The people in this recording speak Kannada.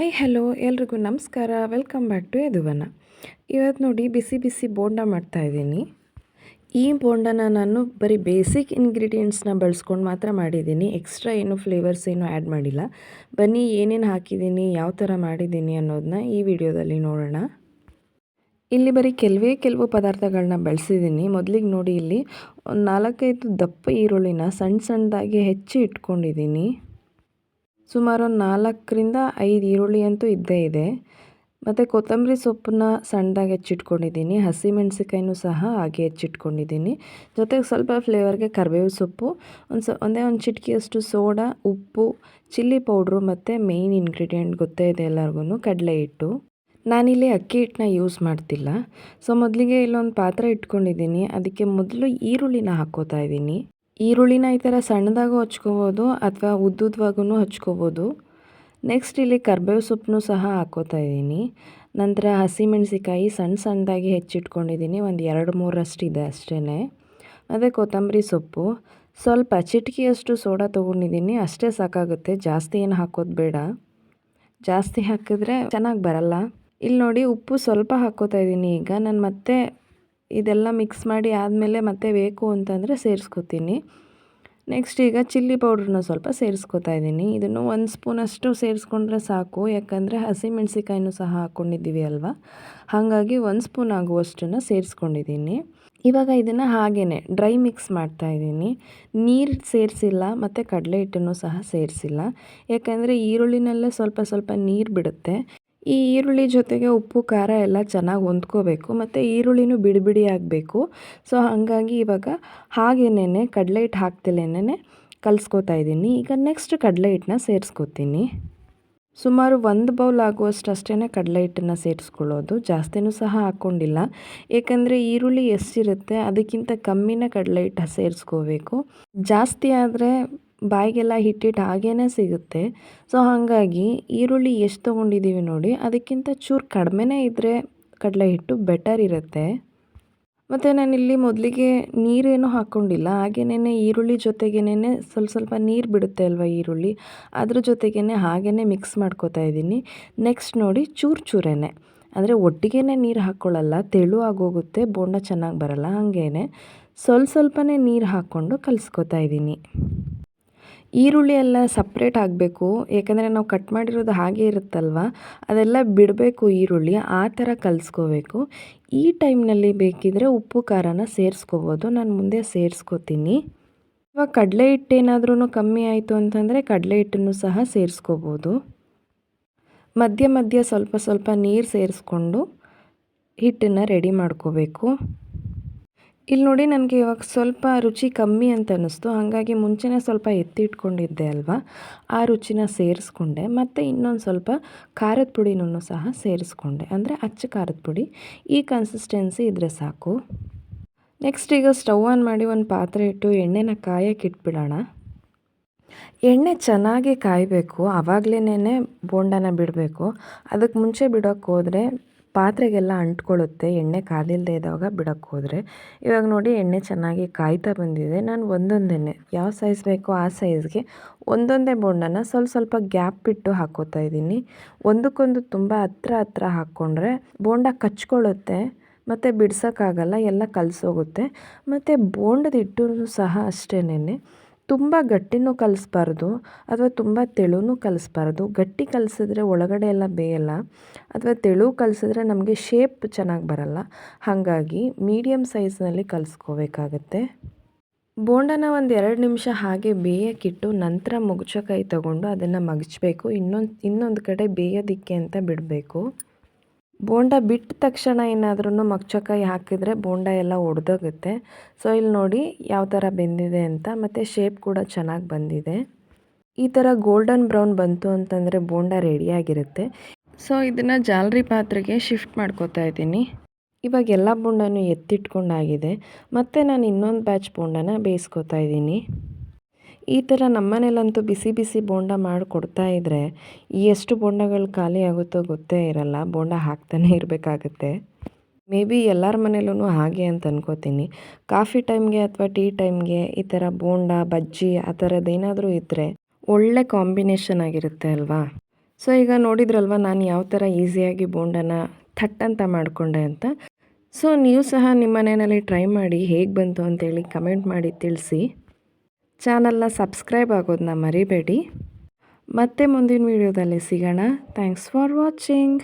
ಹಾಯ್, ಹಲೋ, ಎಲ್ರಿಗೂ ನಮಸ್ಕಾರ. Welcome back to Yaduvana. ಇವತ್ತು ನೋಡಿ ಬಿಸಿ ಬಿಸಿ ಬೋಂಡ ಮಾಡ್ತಾಯಿದ್ದೀನಿ ಈ ಬೋಂಡನ ನಾನು ಬರೀ ಬೇಸಿಕ್ ಇಂಗ್ರೀಡಿಯೆಂಟ್ಸ್ನ ಬಳಸ್ಕೊಂಡು ಮಾತ್ರ ಮಾಡಿದ್ದೀನಿ. ಎಕ್ಸ್ಟ್ರಾ ಏನು ಫ್ಲೇವರ್ಸ್ ಏನು ಆ್ಯಡ್ ಮಾಡಿಲ್ಲ. ಬನ್ನಿ, ಏನೇನು ಹಾಕಿದ್ದೀನಿ, ಯಾವ ಥರ ಮಾಡಿದ್ದೀನಿ ಅನ್ನೋದನ್ನ ಈ ವಿಡಿಯೋದಲ್ಲಿ ನೋಡೋಣ. ಇಲ್ಲಿ ಬರೀ ಕೆಲವೇ ಕೆಲವು ಪದಾರ್ಥಗಳನ್ನ ಬಳಸಿದ್ದೀನಿ. ಮೊದಲಿಗೆ ನೋಡಿ ಇಲ್ಲಿ ಒಂದು ನಾಲ್ಕೈದು ದಪ್ಪ ಈರುಳ್ಳಿನ ಸಣ್ಣ ಸಣ್ಣದಾಗಿ ಹೆಚ್ಚಿ ಇಟ್ಕೊಂಡಿದ್ದೀನಿ. ಸುಮಾರು ಒಂದು ನಾಲ್ಕರಿಂದ ಐದು ಈರುಳ್ಳಿ ಅಂತೂ ಇದ್ದೇ ಇದೆ. ಮತ್ತು ಕೊತ್ತಂಬರಿ ಸೊಪ್ಪನ್ನ ಸಣ್ಣದಾಗಿ ಹೆಚ್ಚಿಟ್ಕೊಂಡಿದ್ದೀನಿ. ಹಸಿಮೆಣಸಿಕಾಯಿನೂ ಸಹ ಹಾಗೆ ಹೆಚ್ಚಿಟ್ಕೊಂಡಿದ್ದೀನಿ. ಜೊತೆಗೆ ಸ್ವಲ್ಪ ಫ್ಲೇವರ್ಗೆ ಕರಿಬೇವು ಸೊಪ್ಪು, ಒಂದು ಸ, ಒಂದೇ ಒಂದು ಚಿಟಿಕೆಯಷ್ಟು ಸೋಡಾ, ಉಪ್ಪು, ಚಿಲ್ಲಿ ಪೌಡ್ರು ಮತ್ತು ಮೇಯ್ನ್ ಇಂಗ್ರೀಡಿಯೆಂಟ್ ಗೊತ್ತೇ ಇದೆ ಎಲ್ಲರಿಗೂ ಕಡಲೆ ಹಿಟ್ಟು. ನಾನಿಲ್ಲಿ ಅಕ್ಕಿ ಹಿಟ್ಟನ್ನ ಯೂಸ್ ಮಾಡ್ತಿಲ್ಲ. ಸೊ ಮೊದಲಿಗೆ ಇಲ್ಲೊಂದು ಪಾತ್ರೆ ಇಟ್ಕೊಂಡಿದ್ದೀನಿ. ಅದಕ್ಕೆ ಮೊದಲು ಈರುಳ್ಳಿನ ಹಾಕ್ಕೋತಾ ಇದ್ದೀನಿ. ಈರುಳ್ಳಿನ ಈ ಥರ ಸಣ್ಣದಾಗೂ ಹಚ್ಕೋಬೋದು ಅಥವಾ ಉದ್ದುದ್ವಾಗೂ ಹಚ್ಕೋಬೋದು. ನೆಕ್ಸ್ಟ್ ಇಲ್ಲಿ ಕರ್ಬೇವು ಸೊಪ್ಪನ್ನು ಸಹ ಹಾಕೋತಾ ಇದ್ದೀನಿ. ನಂತರ ಹಸಿಮೆಣಸಿಕಾಯಿ ಸಣ್ಣ ಸಣ್ಣದಾಗಿ ಹೆಚ್ಚಿಟ್ಕೊಂಡಿದ್ದೀನಿ. ಒಂದು ಎರಡು ಮೂರಷ್ಟು ಇದೆ ಅಷ್ಟೇ ಮತ್ತು ಕೊತ್ತಂಬರಿ ಸೊಪ್ಪು. ಸ್ವಲ್ಪ ಚಿಟಿಕೆಯಷ್ಟು ಸೋಡಾ ತೊಗೊಂಡಿದ್ದೀನಿ. ಅಷ್ಟೇ ಸಾಕಾಗುತ್ತೆ. ಜಾಸ್ತಿ ಏನು ಹಾಕೋದು ಬೇಡ. ಜಾಸ್ತಿ ಹಾಕಿದ್ರೆ ಚೆನ್ನಾಗಿ ಬರಲ್ಲ. ಇಲ್ಲಿ ನೋಡಿ ಉಪ್ಪು ಸ್ವಲ್ಪ ಹಾಕೋತಾ ಇದ್ದೀನಿ ಈಗ. ನಾನು ಮತ್ತೆ ಇದೆಲ್ಲ ಮಿಕ್ಸ್ ಮಾಡಿ ಆದಮೇಲೆ ಮತ್ತೆ ಬೇಕು ಅಂತಂದರೆ ಸೇರಿಸ್ಕೊತೀನಿ. ನೆಕ್ಸ್ಟ್ ಈಗ ಚಿಲ್ಲಿ ಪೌಡ್ರನ್ನ ಸ್ವಲ್ಪ ಸೇರಿಸ್ಕೊತಾ ಇದ್ದೀನಿ. ಇದನ್ನು ಒಂದು ಸ್ಪೂನಷ್ಟು ಸೇರಿಸ್ಕೊಂಡ್ರೆ ಸಾಕು. ಯಾಕಂದರೆ ಹಸಿಮೆಣಸಿಕಾಯಿನೂ ಸಹ ಹಾಕ್ಕೊಂಡಿದ್ದೀವಿ ಅಲ್ವಾ? ಹಾಗಾಗಿ ಒಂದು ಸ್ಪೂನ್ ಆಗುವಷ್ಟನ್ನು ಸೇರಿಸ್ಕೊಂಡಿದ್ದೀನಿ. ಇವಾಗ ಇದನ್ನು ಹಾಗೇ ಡ್ರೈ ಮಿಕ್ಸ್ ಮಾಡ್ತಾ ಇದ್ದೀನಿ. ನೀರು ಸೇರಿಸಿಲ್ಲ, ಮತ್ತು ಕಡಲೆ ಹಿಟ್ಟನ್ನು ಸಹ ಸೇರಿಸಿಲ್ಲ. ಯಾಕಂದರೆ ಈರುಳ್ಳಿನಲ್ಲೇ ಸ್ವಲ್ಪ ಸ್ವಲ್ಪ ನೀರು ಬಿಡುತ್ತೆ. ಈ ಈರುಳ್ಳಿ ಜೊತೆಗೆ ಉಪ್ಪು, ಖಾರ ಎಲ್ಲ ಚೆನ್ನಾಗಿ ಹೊಂದ್ಕೋಬೇಕು. ಮತ್ತು ಈರುಳ್ಳಿನೂ ಬಿಡಿ ಬಿಡಿ ಆಗಬೇಕು. ಸೊ, ಹಾಗಾಗಿ ಇವಾಗ ಹಾಗೇನೇ ಕಡಲೆ ಹಿಟ್ಟು ಹಾಕ್ತಿಲ್ಲೇನೆ ಕಲಿಸ್ಕೋತಾ ಇದ್ದೀನಿ. ಈಗ ನೆಕ್ಸ್ಟ್ ಕಡಲೆ ಹಿಟ್ಟನ್ನ ಸೇರಿಸ್ಕೋತೀನಿ. ಸುಮಾರು ಒಂದು ಬೌಲ್ ಆಗುವಷ್ಟು ಕಡಲೆ ಹಿಟ್ಟನ್ನು ಸೇರಿಸ್ಕೊಳ್ಳೋದು. ಜಾಸ್ತಿನೂ ಸಹ ಹಾಕ್ಕೊಂಡಿಲ್ಲ. ಏಕೆಂದರೆ ಈರುಳ್ಳಿ ಎಷ್ಟಿರುತ್ತೆ ಅದಕ್ಕಿಂತ ಕಮ್ಮಿನ ಕಡಲೆ ಹಿಟ್ಟು ಸೇರಿಸ್ಕೋಬೇಕು. ಜಾಸ್ತಿ ಆದರೆ ಬಾಯಿಗೆಲ್ಲ ಹಿಟ್ಟಿಟ್ಟು ಹಾಗೇ ಸಿಗುತ್ತೆ. ಸೊ ಹಾಗಾಗಿ ಈರುಳ್ಳಿ ಎಷ್ಟು ತೊಗೊಂಡಿದ್ದೀವಿ ನೋಡಿ, ಅದಕ್ಕಿಂತ ಚೂರು ಕಡಿಮೆನೇ ಇದ್ದರೆ ಕಡಲೆ ಹಿಟ್ಟು ಬೆಟರ್ ಇರುತ್ತೆ. ಮತ್ತು ನಾನಿಲ್ಲಿ ಮೊದಲಿಗೆ ನೀರೇನು ಹಾಕ್ಕೊಂಡಿಲ್ಲ ಹಾಗೇನೇ ಈರುಳ್ಳಿ ಜೊತೆಗೇನೆ ಸ್ವಲ್ಪ ಸ್ವಲ್ಪ ನೀರು ಬಿಡುತ್ತೆ ಅಲ್ವಾ ಈರುಳ್ಳಿ, ಅದ್ರ ಜೊತೆಗೇ ಹಾಗೇ ಮಿಕ್ಸ್ ಮಾಡ್ಕೋತಾ ಇದ್ದೀನಿ. ನೆಕ್ಸ್ಟ್ ನೋಡಿ ಚೂರು ಚೂರೇ ಅಂದರೆ ಒಟ್ಟಿಗೆ ನೀರು ಹಾಕ್ಕೊಳ್ಳಲ್ಲ ತೆಳು ಆಗೋಗುತ್ತೆ, ಬೋಂಡ ಚೆನ್ನಾಗಿ ಬರಲ್ಲ ಹಾಗೇ ಸ್ವಲ್ಪ ಸ್ವಲ್ಪನೇ ನೀರು ಹಾಕ್ಕೊಂಡು ಕಲಿಸ್ಕೊತಾ ಇದ್ದೀನಿ. ಈರುಳ್ಳಿ ಎಲ್ಲ ಸಪ್ರೇಟ್ ಆಗಬೇಕು. ಯಾಕಂದರೆ ನಾವು ಕಟ್ ಮಾಡಿರೋದು ಹಾಗೆ ಇರುತ್ತಲ್ವ? ಅದೆಲ್ಲ ಬಿಡಬೇಕು ಈರುಳ್ಳಿ, ಆ ಥರ ಕಲಿಸ್ಕೋಬೇಕು. ಈ ಟೈಮ್ನಲ್ಲಿ ಬೇಕಿದ್ರೆ ಉಪ್ಪು, ಖಾರನ ಸೇರಿಸ್ಕೋಬೋದು. ನಾನು ಮುಂದೆ ಸೇರಿಸ್ಕೋತೀನಿ. ಅಥವಾ ಕಡಲೆ ಹಿಟ್ಟೇನಾದ್ರೂ ಕಮ್ಮಿ ಆಯಿತು ಅಂತಂದರೆ ಕಡಲೆ ಹಿಟ್ಟನ್ನು ಸಹ ಸೇರಿಸ್ಕೋಬೋದು. ಮಧ್ಯ ಮಧ್ಯ ಸ್ವಲ್ಪ ಸ್ವಲ್ಪ ನೀರು ಸೇರಿಸ್ಕೊಂಡು ಹಿಟ್ಟನ್ನು ರೆಡಿ ಮಾಡ್ಕೋಬೇಕು. ಇಲ್ಲಿ ನೋಡಿ ನನಗೆ ಇವಾಗ ಸ್ವಲ್ಪ ರುಚಿ ಕಮ್ಮಿ ಅಂತ ಅನ್ನಿಸ್ತು. ಹಾಗಾಗಿ ಮುಂಚೆನೇ ಸ್ವಲ್ಪ ಎತ್ತಿಟ್ಕೊಂಡಿದ್ದೆ ಅಲ್ವಾ? ಆ ರುಚಿನ ಸೇರಿಸ್ಕೊಂಡೆ. ಮತ್ತು ಇನ್ನೊಂದು ಸ್ವಲ್ಪ ಖಾರದ ಪುಡಿನೂ ಸಹ ಸೇರಿಸ್ಕೊಂಡೆ. ಅಂದರೆ ಅಚ್ಚ ಖಾರದ ಪುಡಿ. ಈ ಕನ್ಸಿಸ್ಟೆನ್ಸಿ ಇದ್ದರೆ ಸಾಕು. ನೆಕ್ಸ್ಟ್ ಈಗ ಸ್ಟವ್ ಆನ್ ಮಾಡಿ ಒಂದು ಪಾತ್ರೆ ಇಟ್ಟು ಎಣ್ಣೆನ ಕಾಯಕ್ಕೆ ಇಟ್ಬಿಡೋಣ. ಎಣ್ಣೆ ಚೆನ್ನಾಗಿ ಕಾಯಬೇಕು. ಆವಾಗಲೇ ಬೋಂಡನ ಬಿಡಬೇಕು. ಅದಕ್ಕೆ ಮುಂಚೆ ಬಿಡೋಕ್ಕೆ ಹೋದರೆ ಪಾತ್ರೆಗೆಲ್ಲ ಅಂಟ್ಕೊಳ್ಳುತ್ತೆ, ಎಣ್ಣೆ ಕಾದಿಲ್ಲದೆ ಇದ್ದಾಗ ಬಿಡಕ್ಕೆ ಹೋದರೆ. ಇವಾಗ ನೋಡಿ ಎಣ್ಣೆ ಚೆನ್ನಾಗಿ ಕಾಯ್ತಾ ಬಂದಿದೆ. ನಾನು ಒಂದೊಂದೇ ಯಾವ ಸೈಜ್ ಬೇಕೋ ಆ ಸೈಜ್ಗೆ ಒಂದೊಂದೇ ಬೋಂಡನ ಸ್ವಲ್ಪ ಸ್ವಲ್ಪ ಗ್ಯಾಪ್ ಬಿಟ್ಟು ಹಾಕೋತಾ ಇದ್ದೀನಿ. ಒಂದಕ್ಕೊಂದು ತುಂಬ ಹತ್ರ ಹತ್ರ ಹಾಕ್ಕೊಂಡ್ರೆ ಬೋಂಡ ಕಚ್ಕೊಳ್ಳುತ್ತೆ, ಮತ್ತು ಬಿಡ್ಸೋಕ್ಕಾಗಲ್ಲ, ಎಲ್ಲ ಕಲಸೋಗುತ್ತೆ. ಮತ್ತು ಬೋಂಡದ ಹಿಟ್ಟು ಸಹ ಅಷ್ಟೇನೆ ತುಂಬ ಗಟ್ಟಿನೂ ಕಲಿಸ್ಬಾರ್ದು ಅಥವಾ ತುಂಬ ತೆಳುನೂ ಕಲಿಸ್ಬಾರ್ದು. ಗಟ್ಟಿ ಕಲಿಸಿದ್ರೆ ಒಳಗಡೆ ಎಲ್ಲ ಬೇಯಲ್ಲ, ಅಥವಾ ತೆಳು ಕಲಿಸಿದ್ರೆ ನಮಗೆ ಶೇಪ್ ಚೆನ್ನಾಗಿ ಬರಲ್ಲ. ಹಾಗಾಗಿ ಮೀಡಿಯಮ್ ಸೈಜ್ನಲ್ಲಿ ಕಲಿಸ್ಕೋಬೇಕಾಗತ್ತೆ. ಬೋಂಡನ ಒಂದು ಎರಡು ನಿಮಿಷ ಹಾಗೆ ಬೇಯಕ್ಕಿಟ್ಟು ನಂತರ ಮುಗುಚಕಾಯಿ ತಗೊಂಡು ಅದನ್ನು ಮಗಚಬೇಕು. ಇನ್ನೊಂದು ಇನ್ನೊಂದು ಕಡೆ ಬೇಯೋದಿಕ್ಕೆ ಅಂತ ಬಿಡಬೇಕು. ಬೋಂಡ ಬಿಟ್ಟ ತಕ್ಷಣ ಏನಾದ್ರೂ ಮಗ್ಚಕಾಯಿ ಹಾಕಿದರೆ ಬೋಂಡ ಎಲ್ಲ ಒಡೆದೋಗುತ್ತೆ. ಸೊ ಇಲ್ಲಿ ನೋಡಿ ಯಾವ ಥರ ಬೆಂದಿದೆ ಅಂತ, ಮತ್ತು ಶೇಪ್ ಕೂಡ ಚೆನ್ನಾಗಿ ಬಂದಿದೆ. ಈ ಥರ ಗೋಲ್ಡನ್ ಬ್ರೌನ್ ಬಂತು ಅಂತಂದರೆ ಬೋಂಡ ರೆಡಿಯಾಗಿರುತ್ತೆ ಸೊ ಇದನ್ನು ಜಾಲರಿ ಪಾತ್ರೆಗೆ ಶಿಫ್ಟ್ ಮಾಡ್ಕೋತಾ ಇದ್ದೀನಿ. ಇವಾಗ ಎಲ್ಲ ಬೋಂಡನೂ ಎತ್ತಿಟ್ಕೊಂಡಾಗಿದೆ. ಮತ್ತು ನಾನು ಇನ್ನೊಂದು ಬ್ಯಾಚ್ ಬೋಂಡನ ಬೇಯಿಸ್ಕೊತಾ ಇದ್ದೀನಿ. ಈ ಥರ ನಮ್ಮನೇಲಂತೂ ಬಿಸಿ ಬಿಸಿ ಬೋಂಡ ಮಾಡಿಕೊಡ್ತಾ ಇದ್ದರೆ ಎಷ್ಟು ಬೋಂಡಗಳು ಖಾಲಿ ಆಗುತ್ತೋ ಗೊತ್ತೇ ಇರಲ್ಲ. ಬೋಂಡ ಹಾಕ್ತಾನೆ ಇರಬೇಕಾಗತ್ತೆ. ಮೇ ಬಿ ಎಲ್ಲರ ಮನೇಲೂ ಹಾಗೆ ಅಂತ ಅನ್ಕೋತೀನಿ. ಕಾಫಿ ಟೈಮ್ಗೆ ಅಥವಾ ಟೀ ಟೈಮ್ಗೆ ಈ ಥರ ಬೋಂಡ, ಬಜ್ಜಿ ಆ ಥರದ್ದೇನಾದರೂ ಇದ್ದರೆ ಒಳ್ಳೆ ಕಾಂಬಿನೇಷನ್ ಆಗಿರುತ್ತೆ ಅಲ್ವಾ? ಸೊ ಈಗ ನೋಡಿದ್ರಲ್ವ ನಾನು ಯಾವ ಥರ ಈಸಿಯಾಗಿ ಬೋಂಡನ ಥಟ್ ಅಂತ ಮಾಡಿಕೊಂಡೆ ಅಂತ. ಸೊ ನೀವು ಸಹ ನಿಮ್ಮ ಮನೆಯಲ್ಲಿ ಟ್ರೈ ಮಾಡಿ ಹೇಗೆ ಬಂತು ಅಂತೇಳಿ ಕಮೆಂಟ್ ಮಾಡಿ ತಿಳಿಸಿ. ಚಾನಲ್ನ ಸಬ್ಸ್ಕ್ರೈಬ್ ಆಗೋದನ್ನ ಮರಿಬೇಡಿ. ಮತ್ತೆ ಮುಂದಿನ ವೀಡಿಯೋದಲ್ಲಿ ಸಿಗೋಣ. Thanks for watching